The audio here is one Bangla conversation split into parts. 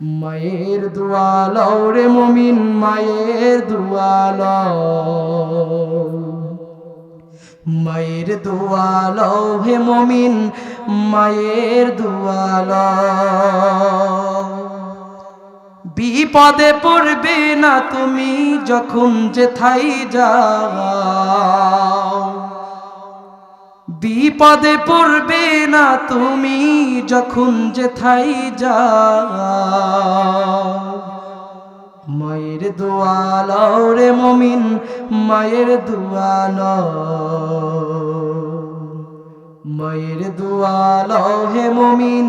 মায়ের দুয়াল রে মমিন, মায়ের দুয়াল মায়ের দুয়াল হে মমিন, মায়ের দুয়াল বিপদে পড়বে না তুমি যখন যে থাই যাও। বিপদে পড়বে না তুমি যখন যেথাই যাও। মায়ের দোয়াল রে মমিন, মায়ের দোয়াল মায়ের দোয়াল হে মমিন,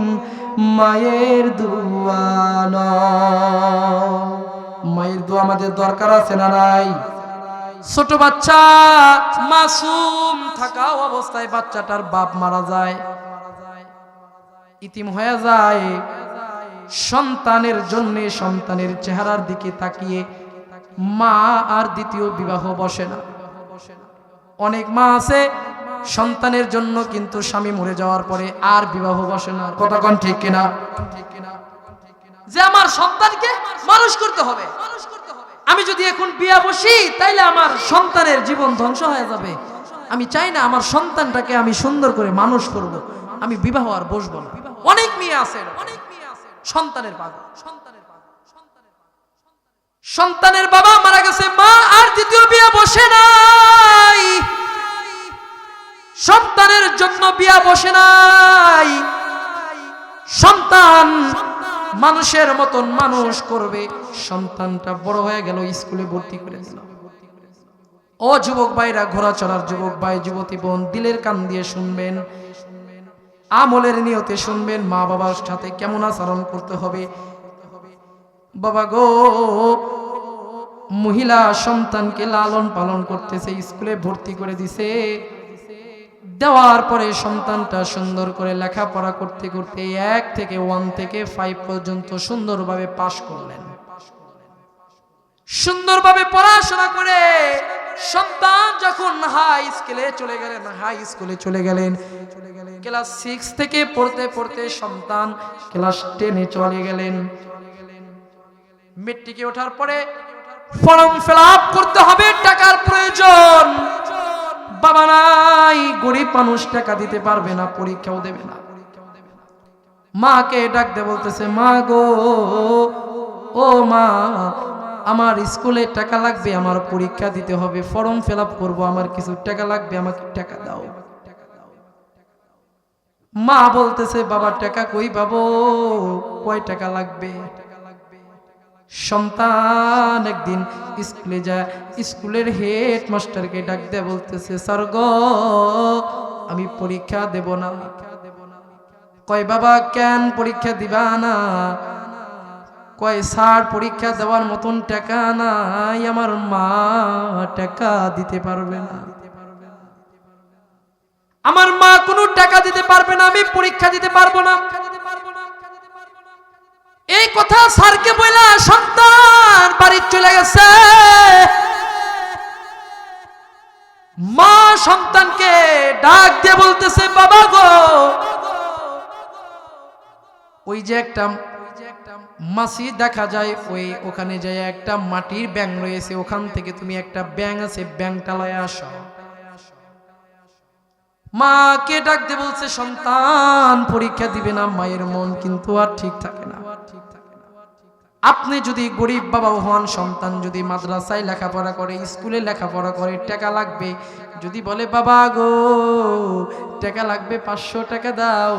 মায়ের দোয়াল মায়ের দোয়া আমাদের দরকার আছে না নাই? ছোট বাচ্চা, মাসুম থাকা অবস্থায় বাচ্চাটার বাপ মারা যায়। ইতিম হয়ে যায়। সন্তানের জন্য সন্তানের চেহারার দিকে তাকিয়ে মা আর দ্বিতীয় বিবাহ বসে না। অনেক মা আছে, সন্তানের জন্য কিন্তু স্বামী মরে যাওয়ার পরে আর বিবাহ বসে না। কতক্ষণ ঠিক কিনা? যে আমার সন্তানকে মানুষ করতে হবে। আমি যদি এখন বিয়া বসি, তাইলে আমার সন্তানের জীবন ধ্বংস হয়ে যাবে। আমি চাই না আমার সন্তানটাকে আমি সুন্দর করে মানুষ করব। আমি বিবাহ আর বসবো না। অনেক মেয়ে আছে অনেক মেয়ে আছে সন্তানের পাগল সন্তানের সন্তানের বাবা মারা গেছে, মা আর দ্বিতীয় বিয়া বসে নাই। সন্তানের জন্য বিয়া বসে নাই। সন্তান মানুষের মতন মানুষ করবে। সন্তানটা বড় হয়ে গেল, স্কুলে ভর্তি করে দিল। ও যুবক ভাইরা ঘোরা চলার যুবক ভাই, যুবতী বোন, দিলের কান দিয়ে শুনবেন, আমলের নিয়তে শুনবেন, মা বাবার সাথে কেমন আচরণ করতে হবে। বাবা গো, মহিলা সন্তানকে লালন পালন করতেছে, স্কুলে ভর্তি করে দিছে। দেওয়ার পরে সন্তানটা সুন্দর করে লেখাপড়া করতে করতে এক থেকে ওয়ান থেকে ফাইভ পর্যন্ত সুন্দরভাবে পাশ করলেন। সুন্দরভাবে পড়াশোনা করে সন্তান যখন হাই স্কুলে চলে গেলেন, হাই স্কুলে চলে গেলেন, ক্লাস সিক্স থেকে পড়তে পড়তে সন্তান ক্লাস টেনে চলে গেলেন। মেট্রিকে ওঠার পরে ফর্ম ফিল করতে হবে, টাকার প্রয়োজন। বাবা নাই, গরিব মানুষ টাকা দিতে পারবে না, পরীক্ষাও দেবে না। মাকে ডাকতে বলতেছে, মা গো, ও মা, আমার স্কুলে টাকা লাগবে, আমার পরীক্ষা দিতে হবে, ফর্ম ফিল আপ করব, আমার কিছু টাকা লাগবে, আমাকে টাকা দাও। মা বলতেছে বাবার টাকা কই পাবো? কয় টাকা লাগবে? সন্তান একদিন স্কুলে যায়, স্কুলের হেড মাস্টারকে ডাক দেয়া বলতেছে, স্যার গো, আমি পরীক্ষা দেব না। কয়, বাবা, কেন পরীক্ষা দিবা না? কয়, স্যার, পরীক্ষা দেওয়ার মতন টাকা নাই, আমার মা টাকা দিতে পারবে না। আমার মা কোনো টাকা দিতে পারবে না, আমি পরীক্ষা দিতে পারব না। এই কথা স্যারকে বইলা সন্তান বাড়ি চলে গেছে। মা সন্তানকে ডাক দিয়ে বলতেছে, বাবা গো। ওই যে একটা মাসি দেখা যায়, ওই ওখানে যায় একটা মাটির ব্যাং রয়েছে, ওখান থেকে তুমি একটা ব্যাং আছে ব্যাংটা লয়ে আসো। মাকে ডাকতে বলছে, সন্তান, পরীক্ষা দিবে না, মায়ের মন কিন্তু আর ঠিক থাকে না। আপনি যদি গরিব বাবা হন, সন্তান যদি মাদ্রাসায় লেখাপড়া করে, স্কুলে লেখাপড়া করে, টাকা লাগবে। যদি বলে, বাবা গো, টাকা লাগবে, পাঁচশো টাকা দাও।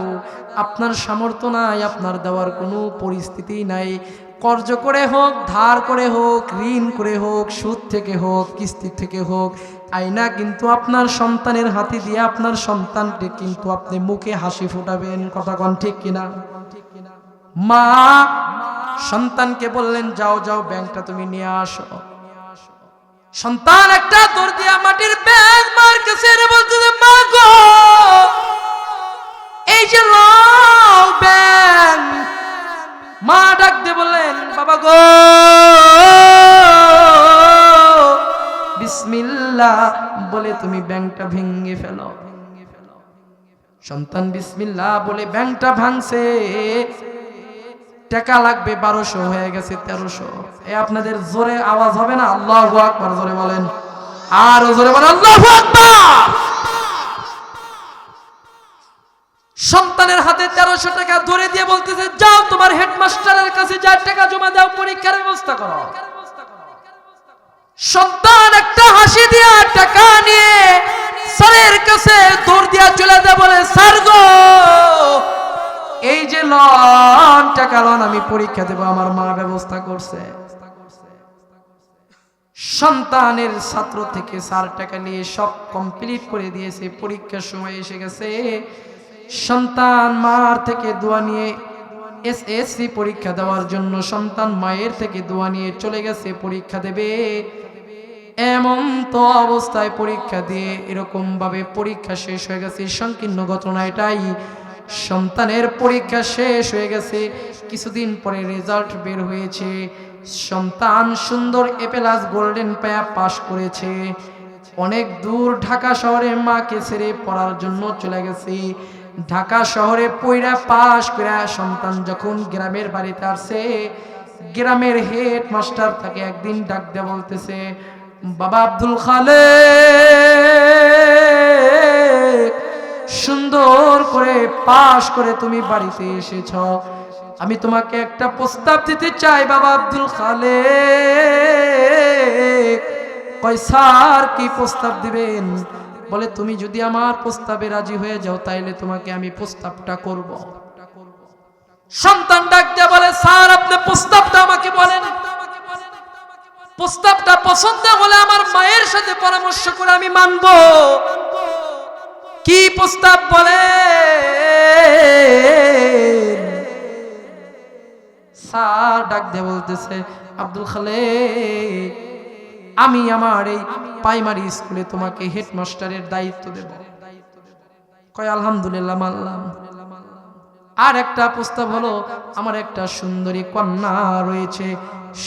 আপনার সামর্থ্য নাই, আপনার দেওয়ার কোনো পরিস্থিতি নাই। কর্জ করে হোক, ধার করে হোক, ঋণ করে হোক, সুদ থেকে হোক, কিস্তি থেকে হোক আয়না কিন্তু আপনার সন্তানের হাতে দিয়ে আপনার সন্তানকে কিন্তু আপনি মুখে হাসি ফোটাবেন। কথা কন ঠিক কিনা? মা সন্তানকে বললেন, যাও যাও, ব্যাংকটা তুমি নিয়ে আসো। সন্তান একটা দৌড় দিয়া মাটির ব্যাগ মার কাছে এনে বলতেছে মা গো, এই যে লাল ব্যাগ। মা ডাক দিয়ে বললেন, বাবা গো, বিসমিল্লাহ। বলে তুমি ব্যাংকটা ভেঙে ফেলো। সন্তান বিসমিল্লাহ বলে ব্যাংকটা ভাঙছে। টাকা লাগবে বারোশো, হয়ে গেছে তেরোশো। এ আপনাদের জোরে আওয়াজ হবে না? আল্লাহ আকবার, জোরে বলেন। আর জোরে বলেন, আল্লাহ সন্তানের হাতে তেরোশো টাকা ধরে দিয়ে বলতেছে, যাও তোমার হেডমাস্টারের কাছে যা টাকা জমা দাও, পরীক্ষার ব্যবস্থা করো। সন্তান একটা হাসি দিয়া টাকা নিয়ে স্যারের কাছে দৌড় দিয়া চলে যায়, বলে, স্যার গো এই যে লন, টাকা লন, আমি পরীক্ষা দেব, আমার মা ব্যবস্থা করছে। সন্তানের ছাত্র থেকে স্যার টাকা নিয়ে সব কমপ্লিট করে দিয়েছে, পরীক্ষার সময় এসে গেছে। সন্তান মার থেকে দোয়া নিয়ে এসএসসি পরীক্ষা দেওয়ার জন্য সন্তান মায়ের থেকে দোয়া নিয়ে চলে গেছে, পরীক্ষা দেবে। এমন তো অবস্থায় পরীক্ষা দিয়ে এরকম ভাবে পরীক্ষা শেষ হয়ে গেছে, সংকীর্ণ ঘটনা এটাই। সন্তানের পরীক্ষা শেষ হয়ে গেছে। কিছুদিন পরে রেজাল্ট বের হয়েছে। সন্তান সুন্দর এ প্লাস গোল্ডেন পায়া পাশ করেছে। অনেক দূর ঢাকা শহরে মাকে ছেড়ে পড়ার জন্য চলে গেছে। ঢাকা শহরে পইরা পাশ করে সন্তান যখন গ্রামের বাড়িতে আসছে গ্রামের হেড মাস্টার তাকে একদিন ডাক দিয়ে বলতেছে, বাবা আব্দুল খালে সুন্দর করে পাশ করে তুমি বাড়িতে এসেছ। আমি তোমাকে একটা প্রস্তাব দিতে চাই, বাবা আব্দুল খালে কয়, স্যার, কি প্রস্তাব দিবেন? বলে, তুমি যদি আমার প্রস্তাবে রাজি হয়ে যাও, তাইলে তোমাকে আমি প্রস্তাবটা করব। সন্তান ডাকতে বলে, স্যার, আপনি প্রস্তাবটা আমাকে বলেন। প্রস্তাবটা পছন্দ হলে আমার মায়ের সাথে পরামর্শ করে আমি মানব। কি প্রস্তাব বলে স্যার ডাক দিয়ে বলতেছে, আব্দুল খালে আমি আমার এই প্রাইমারি স্কুলে তোমাকে হেডমাস্টারের দায়িত্ব দেব। কয়, আলহামদুলিল্লাহ, মানলাম। আর একটা প্রস্তাব হলো, আমার একটা সুন্দরী কন্যা রয়েছে।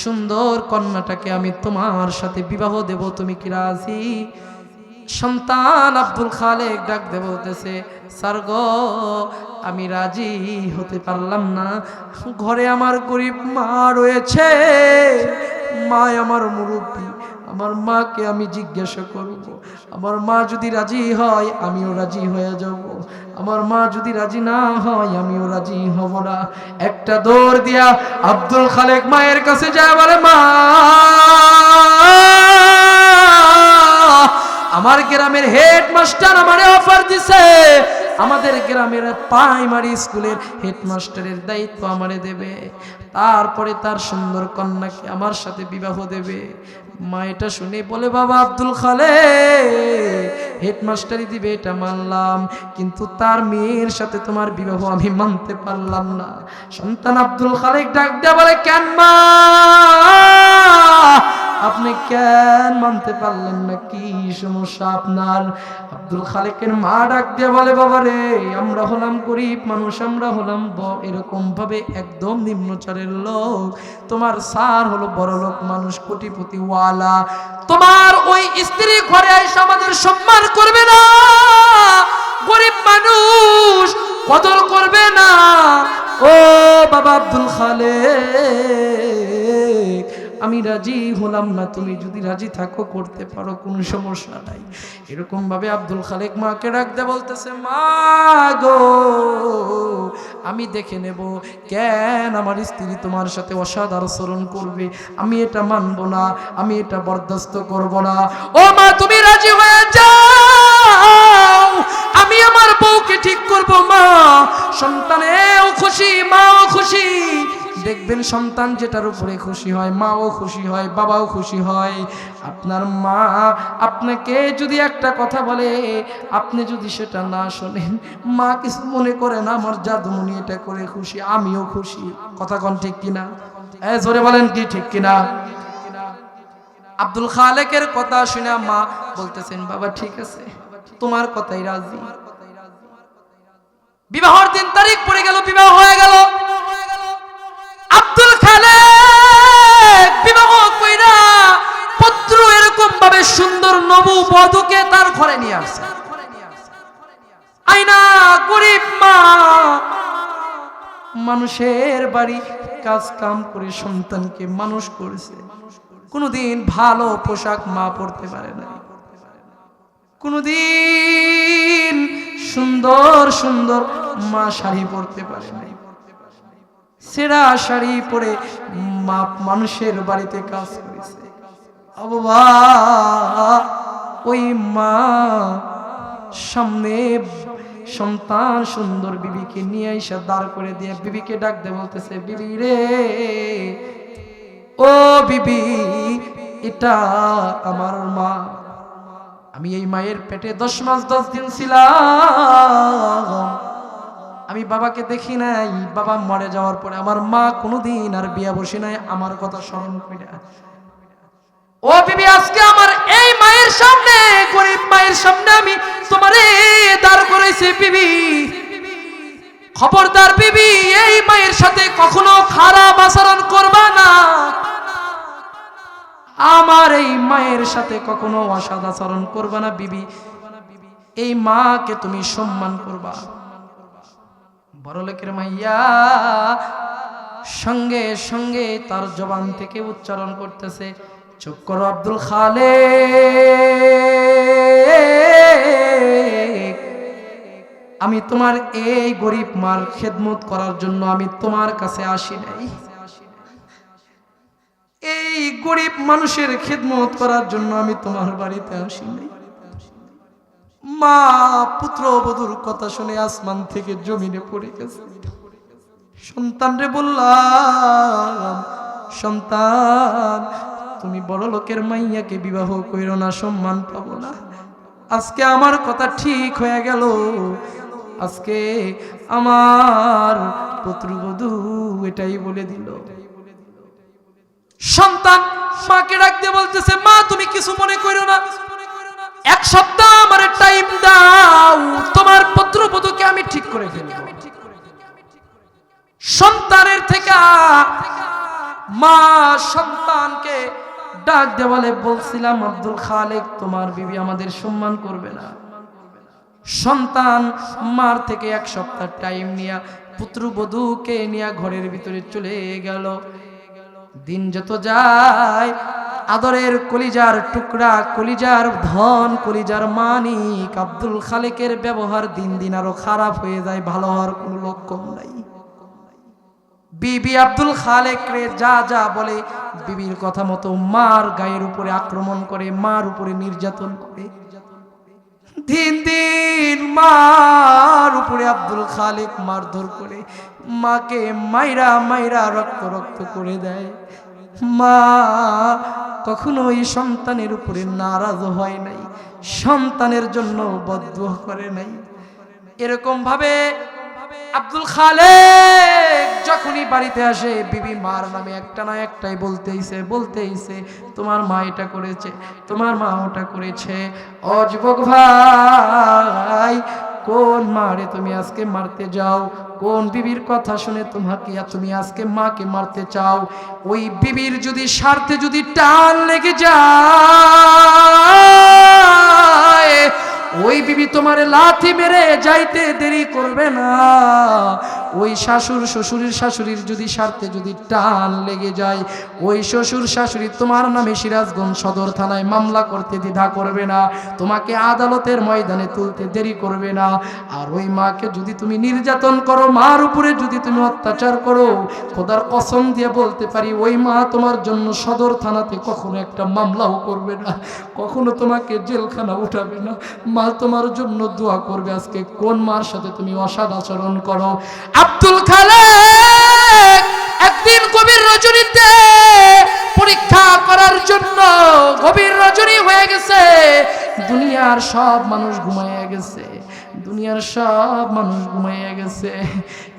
সুন্দর কন্যাটাকে আমি তোমার সাথে বিবাহ দেব। তুমি কি রাজি? সন্তান আব্দুল খালেক ডাক দে বলতেছে, স্যার গো, আমি রাজি হতে পারলাম না। ঘরে আমার গরিব মা রয়েছে। মা আমার মুরব্বী। আমার মাকে আমি জিজ্ঞাসা করব। আমার মা যদি রাজি হয়, আমিও রাজি হয়ে যাব। আমার মা যদি রাজি না হয়, আমিও রাজি হব না। একটা দৌড় দিয়া আব্দুল খালেক মায়ের কাছে যায়, বলে, মা আমার গ্রামের হেডমাস্টার আমারে অফার দিছে। আমাদের গ্রামের প্রাইমারি স্কুলের হেডমাস্টারের দায়িত্ব আমারে দেবে। তারপরে তার সুন্দর কন্যাকে আমার সাথে বিবাহ দেবে। মা এটা শুনে বলে, বাবা আব্দুল খালে হেডমাস্টারই দিবে, এটা মানলাম। কিন্তু তার মেয়ের সাথে তোমার বিবাহ আমি মানতে পারলাম না। সন্তান আব্দুল খালেক ডাক দেয়া বলে, কেন মা? আপনি কেন মানতে পারলেন না? কি সমস্যা আপনার? আব্দুল খালেকের মা ডাক দিয়ে বলে, বাবা রে, আমরা হলাম গরিব মানুষ, আমরা হলাম ব- এরকম ভাবে একদম নিম্নচারের লোক। তোমার স্যার হলো বড় লোক মানুষ কোটিপতি ওয়ালা তোমার ওই স্ত্রী ঘরে এসে আমাদের সম্মান করবে না। গরিব মানুষ কদর করবে না। ও বাবা আব্দুল খালেক আমি রাজি হলাম না, তুমি যদি রাজি থাকো, করতে পারো, কোনো সমস্যা নাই। এরকম ভাবে আব্দুল খালেক মাকে ডাকতে বলতেছে, মা গো, আমি দেখে নেব কেন আমার স্ত্রী তোমার সাথে অসাধ আচরণ করবে। আমি এটা মানব না, আমি এটা বরদাস্ত করব না। ও মা, তুমি রাজি হয়ে যাও। আমি আমার বউকে ঠিক করব, মা। সন্তানেও খুশি, মাও খুশি। দেখবেন সন্তান যেটার উপরে খুশি হয়, মাও খুশি হয়, বাবাও খুশি হয়। আপনার মা আপনাকে যদি একটা কথা বলে, আপনি যদি সেটা না শোনেন, মা কিছু মনে করে না, আমার জাদুমণি এটা করে খুশি, আমিও খুশি। কথা কোন ঠিক কিনা? এ, জোরে বলেন কি ঠিক কিনা? আব্দুল খালেকের কথা শুনে মা বলতেছেন, বাবা ঠিক আছে, তোমার কথাই রাজি। বিবাহর দিন তারিখ পড়ে গেল, বিবাহ হয়ে গেল। বিবাহ কইরা পুত্র এরকম ভাবে সুন্দর নবু বধূকে তার ঘরে নিয়ে আইনা গরিব মা, মানুষের বাড়ি কাজ কাম করে সন্তানকে মানুষ করেছে। কোনোদিন ভালো পোশাক মা পরতে পারে না কোনোদিন সুন্দর সুন্দর মা শাড়ি পরতে পারে নাই। সেরা শাড়ি পরে মানুষের বাড়িতে কাজ করেছে। ওই মা সামনে সন্তান সুন্দর বিবিকে নিয়ে এসে দাঁড় করে দিয়ে বিবিকে ডাক দিয়ে বলতেছে, বিবি রে, ও বিবি, এটা আমার মা। আমি এই মায়ের পেটে দশ মাস দশ দিন ছিলাম। আমি বাবাকে দেখি নাই, বাবা মরে যাওয়ার পরে আমার মা কোনোদিন আর বিয়া বসে নাই, আমার কথা স্মরণ করে ও বিবি, আজকে আমার এই মায়ের সামনে, গরিব মায়ের সামনে আমি তোমারে দাঁড় করেছি বিবি। খবরদার বিবি, এই মায়ের সাথে কখনো খারাপ আচরণ করবা না। আমার এই মায়ের সাথে কখনো অসৎ আচরণ করবা না বিবি। এই মাকে তুমি সম্মান করবা। বড় লোকের মাইয়া সঙ্গে সঙ্গে তার জবান থেকে উচ্চারণ করতেছে, চুপ করো আব্দুল খালে আমি তোমার এই গরিব মার খেদমত করার জন্য আমি তোমার কাছে আসি নাই। এই গরিব মানুষের খেদমত করার জন্য আমি তোমার বাড়িতে আসি নাই। মা পুত্র বধুর কথা শুনে আসমান থেকে জমিনে পড়ে গেছে। সন্তান রে বললাম, সন্তান, তুমি বড় লোকের মাইয়াকে বিবাহ কইরো না, সম্মান পাব না। আজকে আমার কথা ঠিক হয়ে গেল। আজকে আমার পুত্রবধূ এটাই বলে দিল। সন্তান মাকে ডাকতে বলতেছে, মা, তুমি কিছু মনে করো না। এক সপ্তাহ আমার টাইম দাও, তোমার পুত্রবধূকে আমি ঠিক করে ফেলব সন্তানের থেকে মা সন্তানকে ডাক দেওয়ালে বলছিলাম, আব্দুল খালেক, তোমার বিবি আমাদের সম্মান করবে না। সন্তান মার থেকে এক সপ্তাহ টাইম নিয়া পুত্রবধূকে নিয়ে ঘরের ভিতরে চলে গেল। দিন যত যায় আদরের কলিজার টুকরা, কলিজার ধন, কলিজার মানিক আব্দুল খালেকের ব্যবহার দিন দিন আরও খারাপ হয়ে যায়, ভালো হওয়ার কোনো লক্ষণ নাই। বিবি আব্দুল খালেক রে যা যা বলে, বিবির কথা মতো মার গায়ের উপরে আক্রমণ করে, মার উপরে নির্যাতন করে। দিন দিন মার উপরে আব্দুল খালেক মারধর করে, মাকে মাইরা মাইরা রক্ত রক্ত করে দেয়। মা, কখনো এই সন্তানের উপরে নারাজ হয় নাই, সন্তানের জন্য বদ্ধ করে নাই। এরকম ভাবে আব্দুল খালেক যখনই বাড়িতে আসে, বিবি, মার নামে একটা না একটাই বলতেইছে বলতেইছে তোমার মা এটা করেছে, তোমার মা ওটা করেছে। ও যুবক ভাই, কোন মারে তুমি আজকে মারতে যাও? কোন বিবির কথা শুনে তোমাকে তুমি আজকে মাকে মারতে চাও? ওই বিবির যদি স্বার্থে যদি টান লেগে যায়, ওই বিবি তোমার লাথি মেরে যাইতে দেরি করবে না। ওই শাশুর শ্বশুরের শাশুড়ির যদি স্বার্থে যদি টান লেগে যায়, ওই শ্বশুর শাশুড়ি তোমার নামে সিরাজগঞ্জ সদর থানায় মামলা করতে দ্বিধা করবে না, তোমাকে আদালতের ময়দানে তুলতে দেরি করবে না। আর ওই মাকে যদি তুমি নির্যাতন করো, মার উপরে যদি তুমি অত্যাচার করো, খোদার কসম দিয়ে বলতে পারি, ওই মা তোমার জন্য সদর থানাতে কখনো একটা মামলাও করবে না, কখনো তোমাকে জেলখানা উঠাবে না। মা তোমার জন্য দোয়া করবে, আজকে কোন মার সাথে তুমি অসাদ আচরণ করো? আব্দুল খালেক একদিন গভীর রজনীতে পরীক্ষা করার জন্য গভীর রজনী হয়ে গেছে। দুনিয়ার সব মানুষ ঘুমাইয়া গেছে। দুনিয়ার সব মানুষ ঘুমাইয়া গেছে।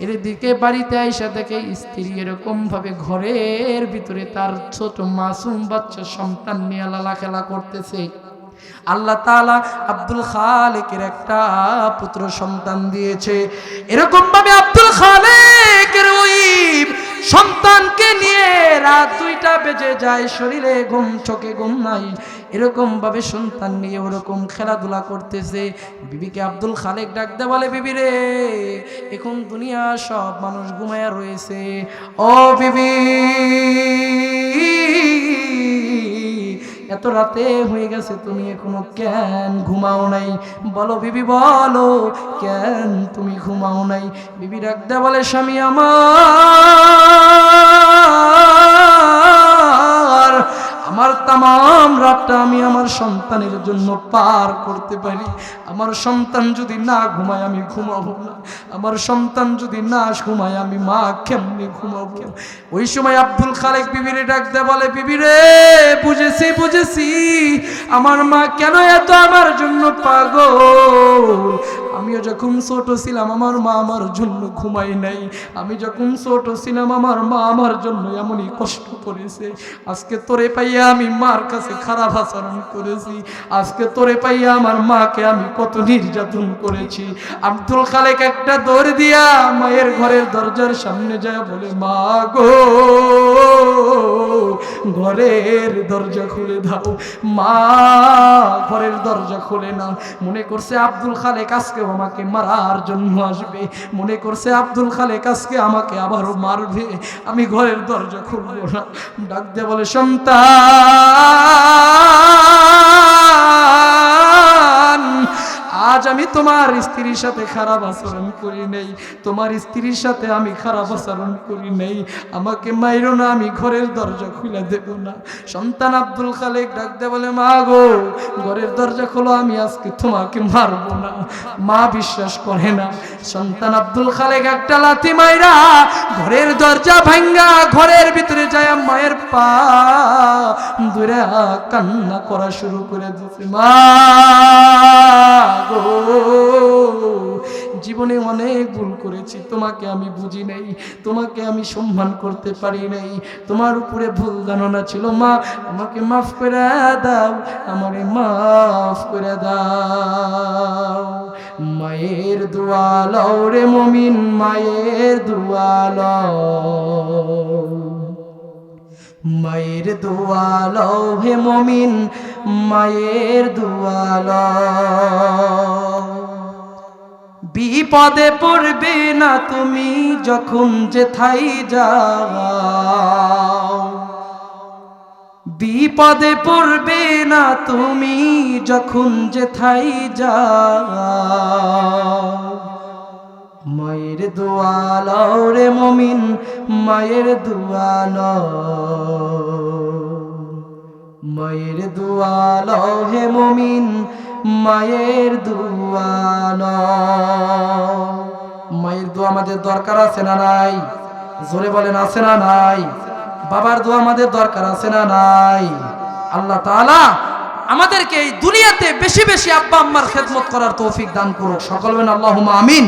এর দিকে বাড়িতে আইসা দেখে স্ত্রী এরকম ভাবে ঘরের ভিতরে তার ছোট মাসুম বাচ্চা সন্তান নিয়ে লালা খেলা করতেছে। আল্লাহ তাআলা আব্দুল খালেকের একটা পুত্র সন্তান দিয়েছে। এরকম ভাবে আব্দুল খালেকের ওই সন্তানকে নিয়ে রাত দুইটা বেজে যায়, শরীরে ঘুম, চোখে ঘুম নাই। এরকম ভাবে সন্তান নিয়ে ওরকম খেলাধুলা করতেছে। বিবিকে আব্দুল খালেক ডাকতে বলে, বিবি রে, এখন দুনিয়া সব মানুষ ঘুমায়া রয়েছে। ও বিবি এত রাতে হয়ে গেছে, তুমি এখনও কেন ঘুমাও নাই? বলো বিবি, বলো কেন তুমি ঘুমাও নাই? বিবি রাখতে বলে, স্বামী আমার আমার তাম রাতটা আমি আমার সন্তানের জন্য পার করতে পারি। আমার সন্তান যদি না ঘুমায়, আমি ঘুমাবো না। আমার সন্তান যদি না ঘুমায়, আমি মা কেমনি ঘুমাবো? ওই সময় আব্দুল খালেক বিবিরে ডাকতে বলে, বিবিরে, বুঝেছি বুঝেছি। আমার মা কেন এত আমার জন্য পাগল? আমিও যখন ছোট ছিলাম, আমার মা আমার জন্য ঘুমাই নাই। আমি যখন ছোট ছিলাম, আমার মা আমার জন্য এমনই কষ্ট করেছে। আজকে তোরে পাইয়া আমি মার কাছে খারাপ আচরণ করেছি। আজকে তোরে পাইয়া আমার মাকে আমি কত নির্যাতন করেছি। আব্দুল খালেক একটা দৌড় দিয়া মায়ের ঘরের দরজার সামনে যায়, বলে, মা গো, ঘরের দরজা খুলে দাও। মা, ঘরের দরজা খুলে না মনে করছে আব্দুল খালেক আজকে আমাকে মারার জন্য আসবে। মনে করছে আব্দুল খালেক আজকে আমাকে আবারও মারবে। আমি ঘরের দরজা খুলব না। ডাক দিয়ে বলে, সন্তান! আজ আমি তোমার স্ত্রীর সাথে খারাপ আচরণ করি নাই। তোমার স্ত্রীর সাথে আমি খারাপ আচরণ করি নাই। আমাকে মাইরো না, আমি ঘরের দরজা খুলে দেব না। সন্তান আব্দুল খালেক ডাকতে বলে, মা গো, ঘরের দরজা খোলো, আমি আজকে তোমাকে মারবো না। মা বিশ্বাস করে না। সন্তান আব্দুল খালেক একটা লাথি মাইরা ঘরের দরজা ভাঙ্গা ঘরের ভিতরে যায় মায়ের পা দূরে কান্না করা শুরু করে দিচ্ছে মা গো জীবনে অনেক ভুল করেছি, তোমাকে আমি বুঝি নাই, তোমাকে আমি সম্মান করতে পারি নাই। তোমার উপরে ভুল ধারণা ছিল, মা, আমাকে মাফ করে দাও, আমারে মাফ করে দাও। মায়ের দোয়ালও রে মমিন, মায়ের দোয়ালও মায়ের দোয়াল হে মমিন মায়ের দোয়াল। বিপদে পড়বে না তুমি যখন যেথাই যাও। বিপদে পড়বে না তুমি যখন যেথাই যাও। মায়ের দোয়াল রে মমিন, মায়ের দোয়াল মায়ের দুয়াল, হে মমিন, মায়ের দুয়াল। মায়ের দোয়া আমাদের দরকার আছে না নাই? জোরে বলেন, আছে না নাই? বাবার দোয়া আমাদের দরকার আছে না নাই? আল্লাহ তাআলা আমাদেরকে এই দুনিয়াতে বেশি বেশি আব্বা আম্মার খেদমত করার তৌফিক দান করুক। সকল আল্লাহ আমিন।